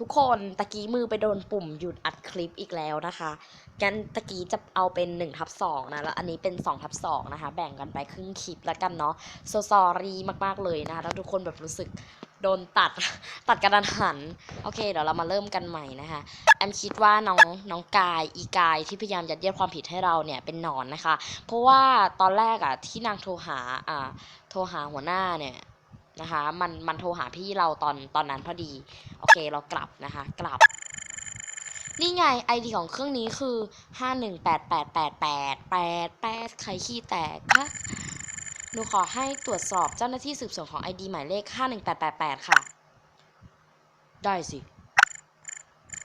ทุกคนตะกี้มือไปโดนปุ่มหยุดอัดคลิปอีกแล้วนะคะงั้นตะกี้จะเอาเป็น1ทับ2นะแล้วอันนี้เป็น2ทับ2นะคะ แบ่งกันไปครึ่งคลิปแล้วกันเนาะโซซอรี่มากๆเลยนะคะถ้าทุกคนแบบรู้สึกโดนตัดตัดกระดานหัน โอเค เดี๋ยวเรามาเริ่มกันใหม่นะคะแอมคิดว่าน้องน้องกายอีกายที่พยายามยัดเยียดความผิดให้เราเนี่ยเป็นหนอนนะคะ เพราะว่าตอนแรกอะที่นางโทรหาอ่าโทรหาหัวหน้าเนี่ย นะคะ มันมันโทรหาพี่เราตอนตอนนั้นพอดี โอเคเรากลับนะคะ กลับ นี่ไงไอดีของเครื่องนี้คือห้าหนึ่งแปดแปดแปดแปดแปดแปดใครขี้แตกคะหนูขอให้ตรวจสอบเจ้าหน้าที่สืบสวนของไอดีหมายเลขห้าหนึ่งแปดแปดแปดค่ะ ได้สิ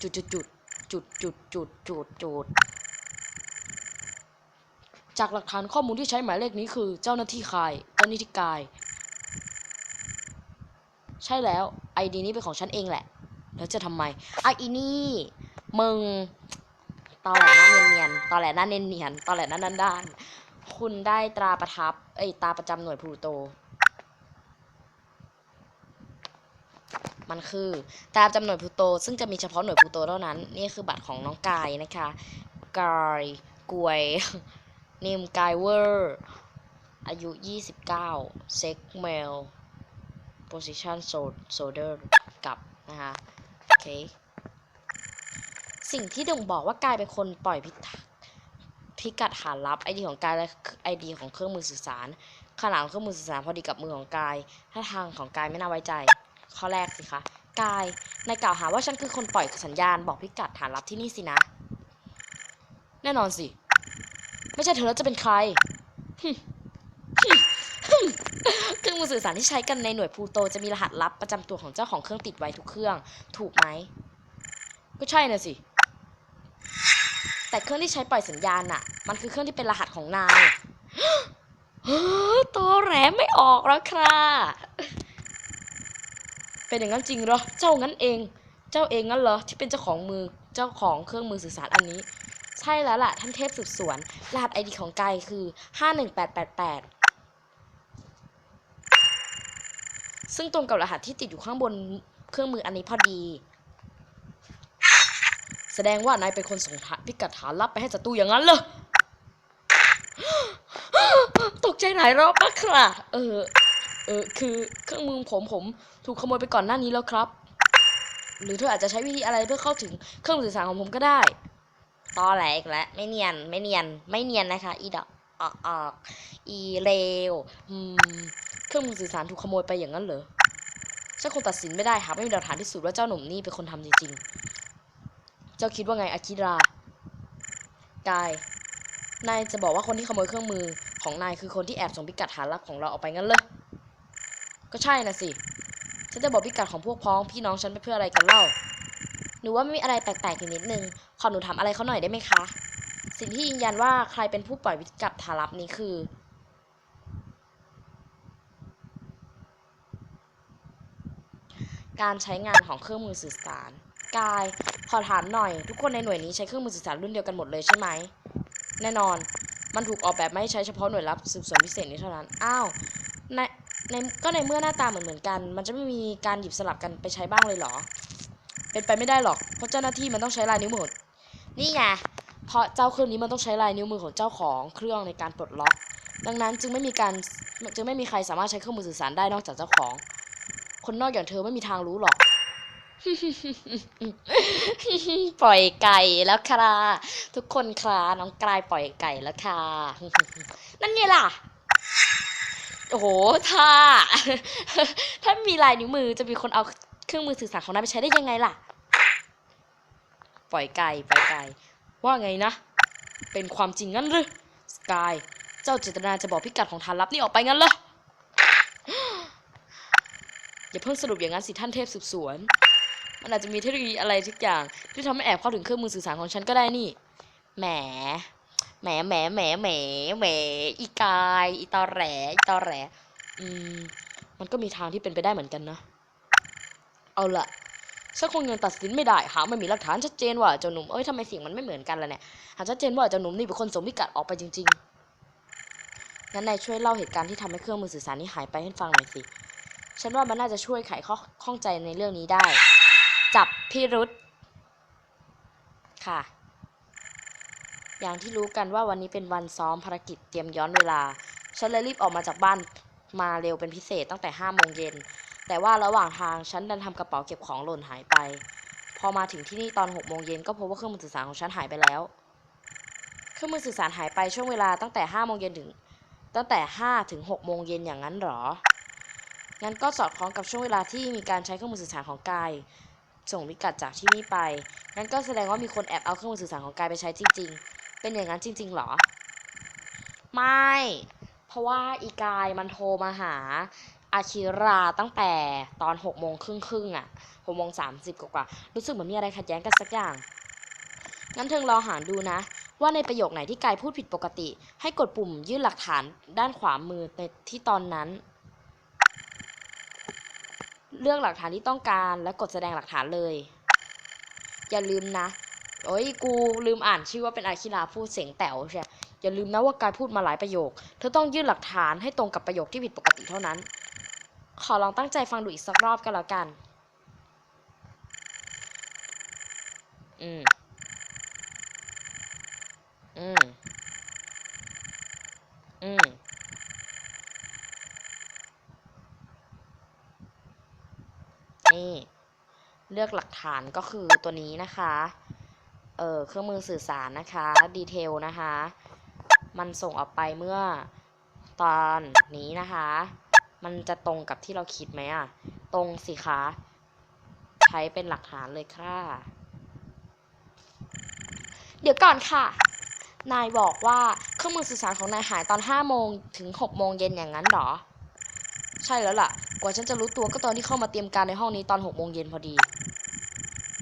จุดจุดจุดจุดจุดจุดจุดจุดจากหลักฐานข้อมูลที่ใช้หมายเลขนี้คือเจ้าหน้าที่คายเจ้าหน้าที่กาย ใช่แล้วไอดีนี้เป็นของฉันเองแหละ แล้วจะทำไมอะอีนี่มึงตอแหลหน้าเนียนๆตอแหลหน้าเนียนๆตอแหลหน้าด้านๆคุณได้ตราประทับ เอ้ยตราประจำหน่วยพลูโต มันคือตราประจำหน่วยพลูโต ซึ่งจะมีเฉพาะหน่วยพลูโตเท่านั้น นี่คือบัตรของน้องกายนะคะ กายกวยนิมกายเวอร์ อายุ 29 เซ็กเมล position solder กับนะคะโอเคสิ่งที่ด่งบอกว่ากายเป็นคนปล่อยพิพิกัดหาลับไอดีของกายและไอดีของเครื่องมือสื่อสารขนาดของเครื่องมือสื่อสารพอดีกับมือของกายถ้าทางของกายไม่น่าไว้ใจ ข้อแรกสิคะกายนายกล่าวหาว่าฉันคือคนปล่อยสัญญาณบอกพิกัดฐานลับที่นี่สินะ แน่นอนสิ ไม่ใช่เธอแล้วจะเป็นใคร มือสื่อสารที่ใช้กันในหน่วยพลูโตจะมีรหัสลับประจำตัวของเจ้าของเครื่องติดไว้ทุกเครื่อง ถูกไหม ก็ใช่น่ะสิ แต่เครื่องที่ใช้ปล่อยสัญญาณน่ะ มันคือเครื่องที่เป็นรหัสของนายตอแหลไม่ออกแล้วค่ะ เป็นอย่างนั้นจริงเหรอ เจ้างั้นเอง เจ้าเองงั้นเหรอที่เป็นเจ้าของมือ เจ้าของเครื่องมือสื่อสารอันนี้ ใช่แล้วล่ะท่านเทพสืบสวน รหัสไอดีของกายคือ 51888 ซึ่งตรงกับรหัสที่ติดอยู่ข้างบนเครื่องมืออันนี้พอดี แสดงว่านายเป็นคนส่งพิกัดฐานลับไปให้ศัตรูอย่างนั้นเหรอตกใจหลายรอบมากค่ะ เออ เออ คือเครื่องมือผมผมถูกขโมยไปก่อนหน้านี้แล้วครับ หรือเธออาจจะใช้วิธีอะไรเพื่อเข้าถึงเครื่องสื่อสารของผมก็ได้ ตอแหลอีกแล้วไม่เนียน ไม่เนียน ไม่เนียนนะคะ อีดอกออกอออีเลวอืม รื่องมือสื่อสารถูกขโมยไปอย่างนั้นเหรอฉันคงตัดสินไม่ได้หากไม่มีหลักฐานที่สุดว่าเจ้าหนุ่มนี่เป็นคนทำจริงๆ เจ้าคิดว่าไงอากิรา กาย นายจะบอกว่าคนที่ขโมยเครื่องมือของนายคือคนที่แอบส่งพิกัดฐานลับของเราออกไปงั้นเหรอก็ใช่นะสิ ฉันจะบอกพิกัดของพวกพ้องพี่น้องฉันไปเพื่ออะไรกันเล่า หนูว่าไม่มีอะไรแปลกๆอยู่นิดนึง ขอหนูถามอะไรเขาหน่อยได้ไหมคะ สิ่งที่ยืนยันว่าใครเป็นผู้ปล่อยพิกัดฐานลับนี้คือ การใช้งานของเครื่องมือสื่อสาร กาย ขอถามหน่อย ทุกคนในหน่วยนี้ใช้เครื่องมือสื่อสารรุ่นเดียวกันหมดเลยใช่ไหม แน่นอน มันถูกออกแบบไม่ให้ใช้เฉพาะหน่วยรับสืบสวนพิเศษนี้เท่านั้น อ้าว ใน ใน ก็ในเมื่อหน้าตาเหมือนเหมือนกัน มันจะไม่มีการหยิบสลับกันไปใช้บ้างเลยเหรอ เป็นไปไม่ได้หรอก เพราะเจ้าหน้าที่มันต้องใช้ลายนิ้วมือ นี่ไง เพราะเจ้าเครื่องนี้มันต้องใช้ลายนิ้วมือของเจ้าของเครื่องในการปลดล็อก ดังนั้นจึงไม่มีการ จึงไม่มีใครสามารถใช้เครื่องมือสื่อสารได้นอกจากเจ้าของ คนนอกอย่างเธอไม่มีทางรู้หรอก ปล่อยไก่แล้วค่ะทุกคนค่ะน้องกลายปล่อยไก่แล้วค่ะ นั่นไงล่ะ โอ้โหถ้า ถ้ามีลายนิ้วมือจะมีคนเอาเครื่องมือสื่อสารของนายไปใช้ได้ยังไงล่ะ ปล่อยไก่ปล่อยไก่ว่าไงนะ เป็นความจริงงั้นหรือสกาย เจ้าเจตนาจะบอกพิกัดของฐานลับนี่ออกไปงั้นเหรอ อย่าเพิ่งสรุปอย่างนั้นสิท่านเทพสืบสวน มันอาจจะมีเทคโนโลยีอะไรทุกอย่าง ที่ทำให้แอบเข้าถึงเครื่องมือสื่อสารของฉันก็ได้นี่ แหม แหมแหมแหมแหมแหมอีกาย อีตอแหลอีตอแหลอืม มันก็มีทางที่เป็นไปได้เหมือนกันนะ เอาละฉันคงยังตัดสินไม่ได้หากไม่มีหลักฐานชัดเจนว่าเจ้าหนุ่ม เอ้ยทำไมเสียงมันไม่เหมือนกันล่ะเนี่ย หากชัดเจนว่าเจ้าหนุ่มนี่เป็นคนส่งพิกัดออกไปจริง ๆ งั้นนายช่วยเล่าเหตุการณ์ที่ทำให้เครื่องมือสื่อสารนี้หายไปให้ฟังหน่อยสิ ฉันว่ามันน่าจะช่วยไขข้อข้องใจในเรื่องนี้ได้ จับพิรุษค่ะ อย่างที่รู้กันว่าวันนี้เป็นวันซ้อมภารกิจเตรียมย้อนเวลา ฉันเลยรีบออกมาจากบ้านมาเร็วเป็นพิเศษตั้งแต่ห้าโมงเย็น แต่ว่าระหว่างทางฉันดันทำกระเป๋าเก็บของหล่นหายไป พอมาถึงที่นี่ตอนหกโมงเย็นก็พบว่าเครื่องมือสื่อสารของฉันหายไปแล้ว เครื่องมือสื่อสารหายไปช่วงเวลาตั้งแต่ห้าโมงเย็นถึง ตั้งแต่ห้าถึงหกโมงเย็นอย่างนั้นหรอ งั้นก็สอดคล้องกับช่วงเวลาที่มีการใช้เครื่องมือสื่อสารของกาย ส่งพิกัดจากที่นี่ไป งั้นก็แสดงว่ามีคนแอบเอาเครื่องมือสื่อสารของกายไปใช้จริง ๆ เป็นอย่างนั้นจริงๆเหรอ ไม่ เพราะว่าอีกายมันโทรมาหาอาคิราตั้งแต่ตอนหกโมงครึ่งครึ่งๆอะหกโมงสามสิบกว่ารู้สึกเหมือนมีอะไรขัดแย้งกันสักอย่าง งั้นเธอลองหาดูนะ ว่าในประโยคไหนที่กายพูดผิดปกติ ให้กดปุ่มยื่นหลักฐานด้านขวามือในที่ตอนนั้น เลือกหลักฐานที่ต้องการและกดแสดงหลักฐานเลย อย่าลืมนะโอ้ยกูลืมอ่านชื่อว่าเป็นอาคิราพูดเสียงแต๋วใช่อย่าลืมนะว่ากายพูดมาหลายประโยค เธอต้องยื่นหลักฐานให้ตรงกับประโยคที่ผิดปกติเท่านั้น ขอลองตั้งใจฟังดูอีกสักรอบก็แล้วกัน อืม อืม อืม นี่ เลือกหลักฐานก็คือตัวนี้นะคะ เออเครื่องมือสื่อสารนะคะ ดีเทลนะคะ มันส่งออกไปเมื่อตอนนี้นะคะ มันจะตรงกับที่เราคิดไหมอะตรงสิคะ ใช้เป็นหลักฐานเลยค่ะ เดี๋ยวก่อนค่ะ นายบอกว่าเครื่องมือสื่อสารของนายหายตอน5โมงถึง6โมงเย็นอย่างนั้นเหรอ ใช่แล้วล่ะ กว่าฉันจะรู้ตัวก็ตอนที่เข้ามาเตรียมการในห้องนี้ตอน6โมงเย็นพอดี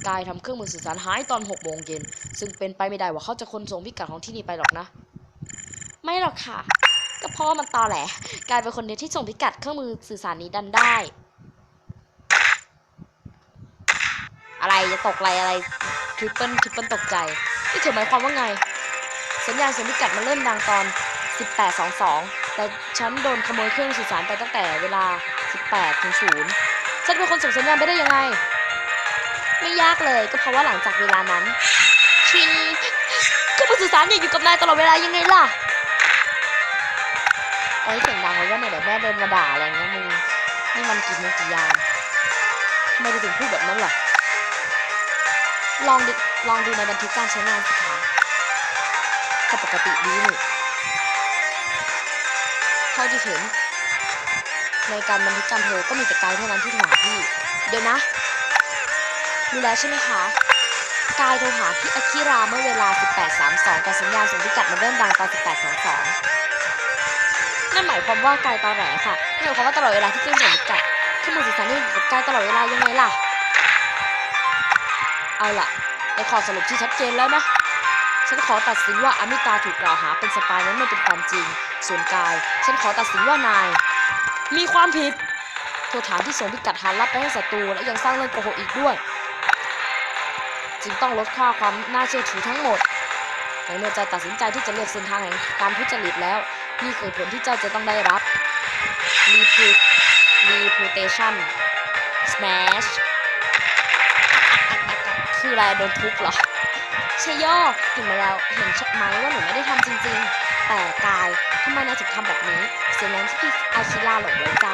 กายทำเครื่องมือสื่อสารหายตอน6โมงเย็นซึ่งเป็นไปไม่ได้ว่าเขาจะคนส่งพิกัดของที่นี่ไปหรอกนะ ไม่หรอกค่ะ ก็เพราะว่ามันตอแหลกลายเป็นคนเดียวที่ส่งพิกัดเครื่องมือสื่อสารนี้ดันได้ อะไรจะตกอะไรอะไรทริปเปิลทริปเปิลตกใจนี่เธอหมายความว่าไง สัญญาณส่งพิกัดมันเริ่มดังตอน 18.22 แต่ฉันโดนขโมยเครื่องสื่อสารไปตั้งแต่เวลา 18ถึง0ฉันเป็นคนส่งสัญญาณไปได้ยังไง ไม่ยากเลยก็เพราะว่าหลังจากเวลานั้นชินเครื่องมือสื่อสารเนี่ยอยู่กับนายตลอดเวลายังไงล่ะเอ้ยเสียงดังเลยว่าเนี่ยเดี๋ยวแม่เดินมาด่าอะไรเงี้ยมึงนี่มันกี่โมงกี่ยามทำไมไปถึงพูดแบบนั้นล่ะลองดูลองดูในบันทึกการใช้งานสิคะก็ปกติดีนี่ เท่าที่เห็น ในการบันทึกการโทรก็มีแต่กายเท่านั้นที่โทรหาพี่ เดี๋ยวนะรู้แล้วใช่ไหมคะกายโทรหาพี่อาคิราเมื่อเวลา 18.32 แต่สัญญาณส่งพิกัดมันเริ่มดังตอน 18.22 นั่นหมายความว่ากายตอแหลค่ะนั่นหมายความว่าตลอดเวลาที่เครื่องส่งพิกัดเครื่องมือสื่อสารนี่กับกายตลอดเวลายังไงล่ะ เอาล่ะในข้อสรุปที่ชัดเจนแล้วนะ ฉันขอตัดสินว่าอมิตาถูกกล่าวหาเป็นสปายนั้นไม่เป็นความจริง ส่วนกาย ฉันขอตัดสินว่านาย มีความผิดโทษฐานที่ส่งพิกัดหาลับไปให้ศัตรูและยังสร้างเรื่องโกหกอีกด้วย จึงต้องลดค่าความน่าเชื่อถือทั้งหมดในเมื่อเจ้าตัดสินใจที่จะเลือกเส้นทางแห่งการทุจริตแล้ว นี่คือผลที่เจ้าจะต้องได้รับ Reput reputation smash คืออะไรโดนทุบเหรอ ชยโยเห็นมาแล้วเห็นชัดไหมว่าหนูไม่ได้ทำจริงๆ แต่กายทำไมนายถึงทำแบบนี้ เสียงนั้นที่อาคิล่าหลงไว้ใจ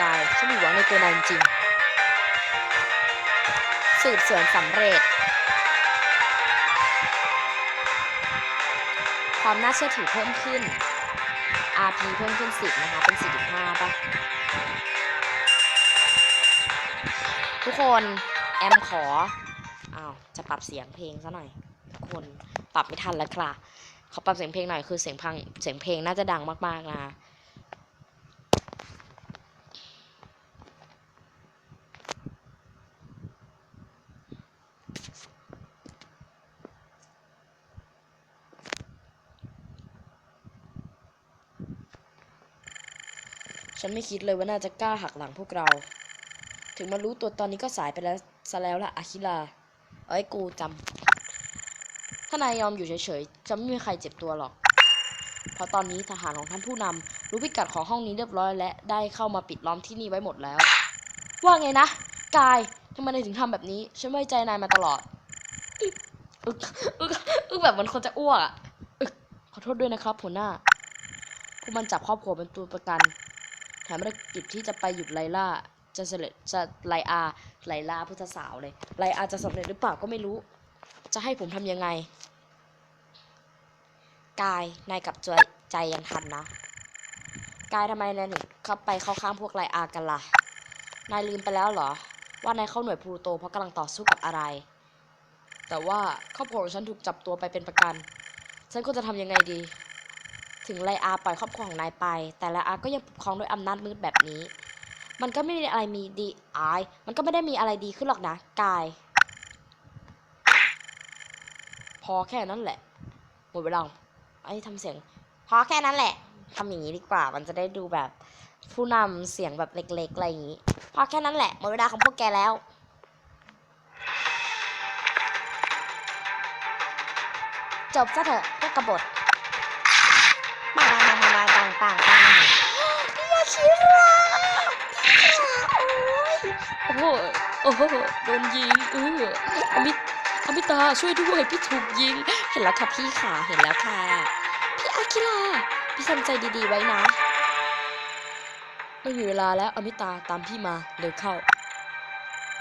กายฉันมีหวังในตัวนายจริง สืบสวนสำเร็จ ความน่าเชื่อถือเพิ่มขึ้น RP เพิ่มขึ้น 10 นะคะ เป็น 45ป่ะ ทุกคน แอมขอ อ้าว จะปรับเสียงเพลงซะหน่อย คน ปรับไม่ทันแล้วค่ะขอปรับเสียงเพลงหน่อยคือเสียงพังเสียงเพลงน่าจะดังมากๆนะฉันไม่คิดเลยว่าน่าจะกล้าหักหลังพวกเรา ถึงมารู้ตัวตอนนี้ก็สายไปแล้วซะแล้วล่ะอาคิลา เอ้ย กูจำ ถ้านายยอมอยู่เฉยๆ จะไม่มีใครเจ็บตัวหรอก เพราะตอนนี้ทหารของท่านผู้นำรู้พิกัดของห้องนี้เรียบร้อยและได้เข้ามาปิดล้อมที่นี่ไว้หมดแล้ว ว่าไงนะ กายทำไมนายถึงทำแบบนี้ ฉันไว้ใจนายมาตลอด อึกอึกอึกแบบเหมันคนจะอ้วกอะขอโทษด้วยนะครับหัวหน้าพวกมันจับครอบครัวเป็นตัวประกันแถมภารกิจที่จะไปหยุดไลล่าจะเสร็จจะไลอาไลล่าพุทธสาวเลยไลอาจะสำเร็จหรือเปล่าก็ไม่รู้ จะให้ผมทำยังไง กายนายกับใจใจยังทันนะ กายทำไมนายถึงเข้าไปเข้าข้างพวกไลอากันล่ะ นายลืมไปแล้วเหรอ ว่านายเข้าหน่วยพลูโตเพราะกำลังต่อสู้กับอะไร แต่ว่าครอบครัวของฉันถูกจับตัวไปเป็นประกัน ฉันควรจะทำยังไงดี ถึงไลอาปล่อยครอบครัวของนายไป แต่ไลอาก็ยังปกครองด้วยอำนาจมืดแบบนี้ มันก็ไม่ได้อะไรมีดีอาย มันก็ไม่ได้มีอะไรดีขึ้นหรอกนะ กาย พอแค่นั้นแหละ หมดเวลา ไอ้ทำเสียงพอแค่นั้นแหละทำอย่างนี้ดีกว่า มันจะได้ดูแบบผู้นำเสียงแบบเล็กๆอะไรอย่างนี้ พอแค่นั้นแหละหมดเวลาของพวกแกแล้วจบซะเถอะพวกกบฏปังปังปังปังปังปังยาชิระโอ้โหโอ้โห โดนยิงเอออมิ อมิตาช่วยด้วยพี่ถูกยิง เห็นแล้วค่ะพี่ค่ะเห็นแล้วค่ะ พี่อาคิระพี่ทำใจดีๆไว้นะ ไม่มีเวลาแล้วอมิตาตามพี่มาเร็วเข้า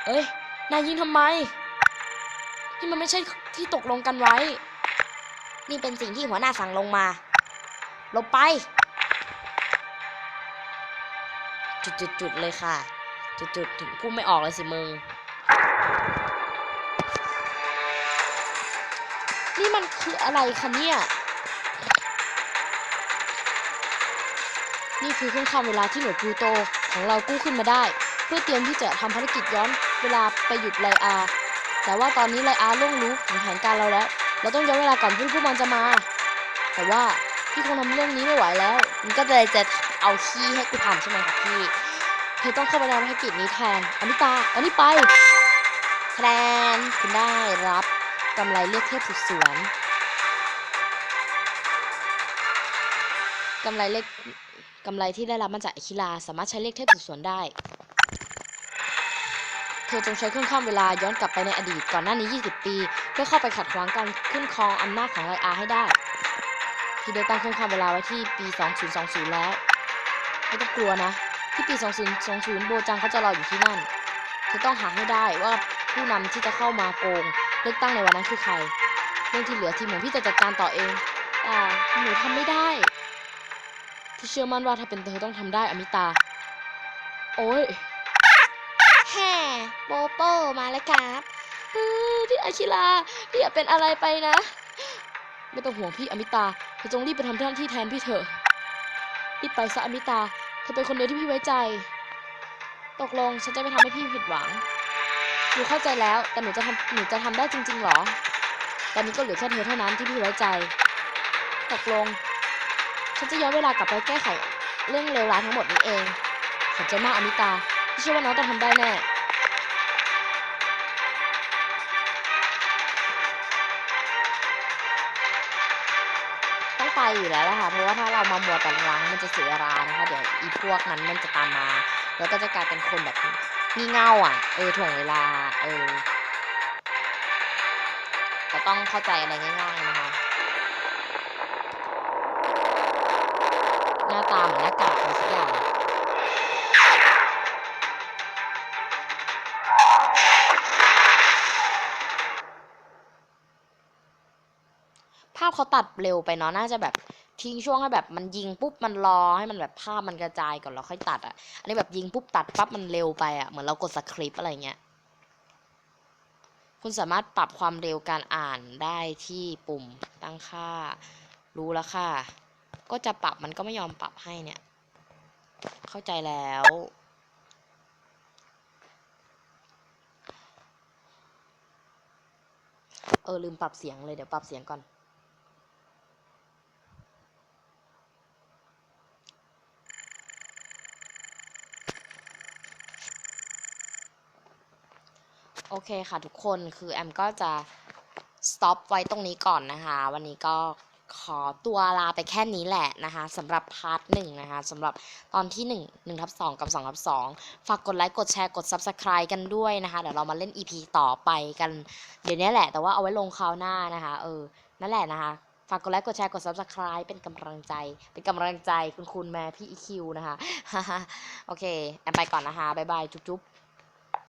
เอ้ยนายยิงทำไมนี่มันไม่ใช่ที่ตกลงกันไว้ นี่เป็นสิ่งที่หัวหน้าสั่งลงมาลงไป จุดๆๆเลยค่ะ จุดๆถึงพูดไม่ออกเลยสิมึง คืออะไรคะเนี่ย นี่คือเครื่องคำเวลาที่หน่วยพลูโตของเรากู้ขึ้นมาได้ เพื่อเตรียมที่จะทำภารกิจย้อนเวลาไปหยุดไลอา แต่ว่าตอนนี้ไลอาล่วงรู้ถึงแผนการเราแล้ว เราต้องย้อนเวลาก่อนที่พวกมันจะมา แต่ว่าพี่คงทำเรื่องนี้ไม่ไหวแล้ว มันก็เลยจะเอาขี้ให้กูทำใช่ไหมครับพี่ เธอต้องเข้าไปทำภารกิจนี้แทนอนิตาอานี่ไปแทนคุณได้รับกำไรเลือกเทพสุดสวน กำไรเล็กกำไรที่ได้รับมาจากอคิลาสามารถใช้เลขเทพสุดสวนได้ เธอจงใช้เครื่องข้ามเวลาย้อนกลับไปในอดีตก่อนหน้านี้ 20 ปี เพื่อเข้าไปขัดขวางการขึ้นครองอำนาจของไลอาให้ได้ ที่ได้ตั้งเครื่องข้ามเวลาไว้ที่ปี 2020 แล้ว ไม่ต้องกลัวนะ ที่ปี 2020 โบจังเขาจะรออยู่ที่นั่น เธอต้องหาให้ได้ว่าผู้นำที่จะเข้ามาโกงเลือกตั้งในวันนั้นคือใคร เรื่องที่เหลือทีมของพี่จะจัดการต่อเองแต่หนูทำไม่ได้ พี่เชื่อมั่นว่าถ้าเป็นเธอต้องทำได้อมิตา โอ้ยแฮ่โปโป้มาแล้วครับเฮ้ยพี่อาชิราพี่อย่าเป็นอะไรไปนะ ไม่ต้องห่วงพี่อมิตาเธอจงรีบไปทำหน้าที่แทนพี่เถอะรีบไปซะอมิตาเธอเป็นคนเดียวที่พี่ไว้ใจ ตกลงฉันจะไม่ทำให้พี่ผิดหวังหนูเข้าใจแล้วแต่หนูจะทำหนูจะทำได้จริงๆหรอ ตอนนี้ก็เหลือแค่เธอเท่านั้นที่พี่ไว้ใจ ตกลง ฉันจะย้อนเวลากลับไปแก้ไขเรื่องเลวร้ายทั้งหมดนี้เองขอบใจมากอมิตาพี่เชื่อว่าน้องต้องทำได้แน่ต้องไปอยู่แล้วล่ะค่ะเพราะว่าถ้าเรามามัวแต่ลังมันจะเสียเวลานะคะเดี๋ยวอีพวกนั้นมันจะตามมา แล้วก็จะกลายเป็นคนแบบงี่เง่าอะ เออถ่วงเวลา เออแต่ต้องเข้าใจอะไรง่ายๆนะคะ ตาเหมือนหน้ากากอะไรสักอย่างภาพเขาตัดเร็วไปเนาะน่าจะแบบทิ้งช่วงให้แบบมันยิงปุ๊บมันรอให้มันแบบภาพมันกระจายก่อนแล้วค่อยตัดอะ อันนี้แบบยิงปุ๊บตัดปั๊บมันเร็วไปอะเหมือนเรากดสคริปต์อะไรเงี้ย คุณสามารถปรับความเร็วการอ่านได้ที่ปุ่มตั้งค่า รู้แล้วค่ะ ก็จะปรับมันก็ไม่ยอมปรับให้เนี่ย เข้าใจแล้ว เออ ลืมปรับเสียงเลย เดี๋ยวปรับเสียงก่อน โอเคค่ะทุกคนคือแอมก็จะ stop ไว้ตรงนี้ก่อนนะคะ วันนี้ก็ ขอตัวลาไปแค่นี้แหละนะคะสำหรับพาร์ทหนึ่งนะคะสำหรับตอนที่1 1ทับ2กับ2ทับ2ฝากกดไลค์กดแชร์กด Subscribe กันด้วยนะคะเดี๋ยวเรามาเล่น EP ต่อไปกัน เดี๋ยวนี้แหละแต่ว่าเอาไว้ลงคราวหน้านะคะเออนั่นแหละนะคะฝากกดไลค์กดแชร์กด Subscribe เป็นกำลังใจ เป็นกำลังใจคุณคุณแม่พี่อีคิวนะคะโอเคแอมไปก่อนนะคะบ๊ายบายจุ๊บ